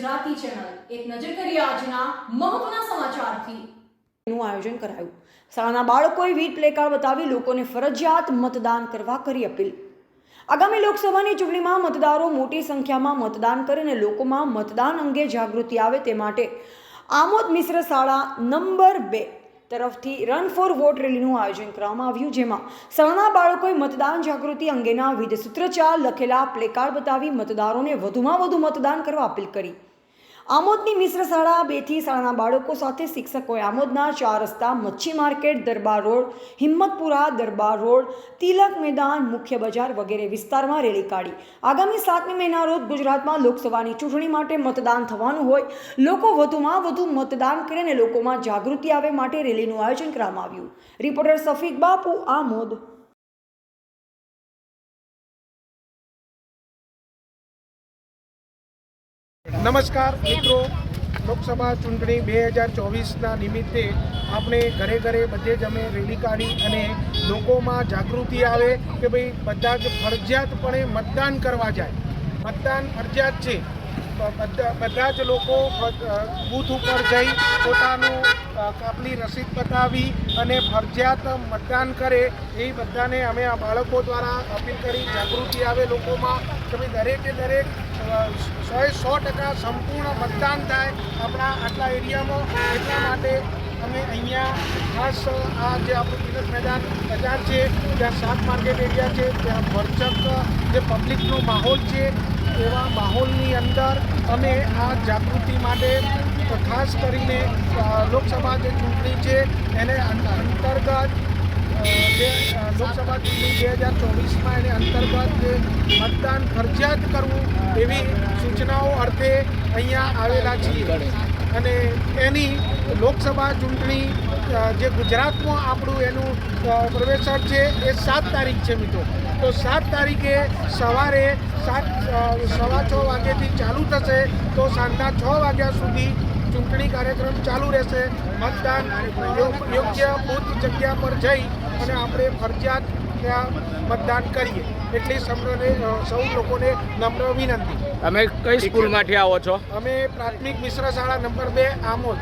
Gujarati channel એક નજર કરીએ આજના મહત્વના સમાચારથી. નું આયોજન કરાયું. શાળાના બાળકોએ વીર પ્લેકાર્ડ બતાવી લોકોને ફરજિયાત મતદાન કરવા કરી અપીલ. આગામી લોકસભાની ચૂંટણીમાં મતદારો મોટી સંખ્યામાં મતદાન કરે અને લોકોમાં મતદાન અંગે જાગૃતિ આવે તે માટે આમોદ મિશ્ર શાળા નંબર બે તરફથી રન ફોર વોટ રેલીનું આયોજન કરવામાં આવ્યું, જેમાં શાળાના બાળકોએ મતદાન જાગૃતિ અંગેના વિધ સૂત્રચાર લખેલા પ્લેકાર્ડ બતાવી મતદારોને વધુમાં વધુ મતદાન કરવા અપીલ કરી. આમોદની મિશ્ર શાળા બેથી શાળાના બાળકો સાથે શિક્ષકોએ આમોદના ચાર રસ્તા, મચ્છી market, Darbar road, Himmatpura, Darbar road, Tilak Maidan, મુખ્ય બજાર વગેરે વિસ્તારમાં રેલી કાઢી. આગામી સાતમી મહિના રોજ ગુજરાતમાં લોકસભાની ચૂંટણી માટે મતદાન થવાનું હોય, લોકો વધુમાં વધુ મતદાન કરે અને લોકોમાં જાગૃતિ આવે માટે રેલીનું આયોજન કરવામાં આવ્યું. રિપોર્ટર સફીક બાપુ, આમોદ. નમસ્કાર, મિત્રો. લોકસભા ચૂંટણી બે હજાર ચોવીસના નિમિત્તે આપણે ઘરે ઘરે બધે જ અમે રેલી કાઢી અને લોકોમાં જાગૃતિ આવે કે ભાઈ બધા જ ફરજિયાતપણે મતદાન કરવા જાય. મતદાન ફરજિયાત છે. બધા જ લોકો બૂથ ઉપર જઈ પોતાનું કાપલી રસીદ બતાવી અને ફરજિયાત મતદાન કરે એ બધાને અમે આ બાળકો દ્વારા અપીલ કરી જાગૃતિ આવે લોકોમાં કે ભાઈ દરેકે દરેક સો સો ટકા સંપૂર્ણ મતદાન થાય આપણા આટલા એરિયામાં. એટલા માટે અમે અહીંયા ખાસ, આ જે આપણું તિલક મેદાન બજાર છે, ત્યાં શાક માર્કેટ એરિયા છે, ત્યાં ભરચક જે પબ્લિકનો માહોલ છે, એવા માહોલની અંદર અમે આ જાગૃતિ માટે ખાસ કરીને લોકસભા જે ચૂંટણી છે, એને અંતર્ગત જે લોકસભા ચૂંટણી બે હજાર ચોવીસમાં એને અંતર્ગત જે મતદાન ફરજિયાત કરવું એવી સૂચનાઓ અર્થે અહીંયા આવેલા છીએ. અને એની લોકસભા ચૂંટણી જે ગુજરાતમાં આપણું એનું અ, છે એ સાત તારીખ છે મિત્રો. તો સાત તારીખે સવારે સાત સવા છ વાગ્યાથી ચાલુ થશે. તો સાંજના છ વાગ્યા સુધી ચૂંટણી કાર્યક્રમ ચાલુ રહેશે. મતદાન યોગ્ય બૂથ જગ્યા પર જઈ અને આપણે ફરજિયાત ત્યાં મતદાન કરીએ. એટલી સમ્રને સૌ લોકોને નમ્ર વિનંતી. તમે કઈ સ્કૂલમાંથી આવો છો? અમે પ્રાથમિક મિશ્ર શાળા નંબર બે આમોદ.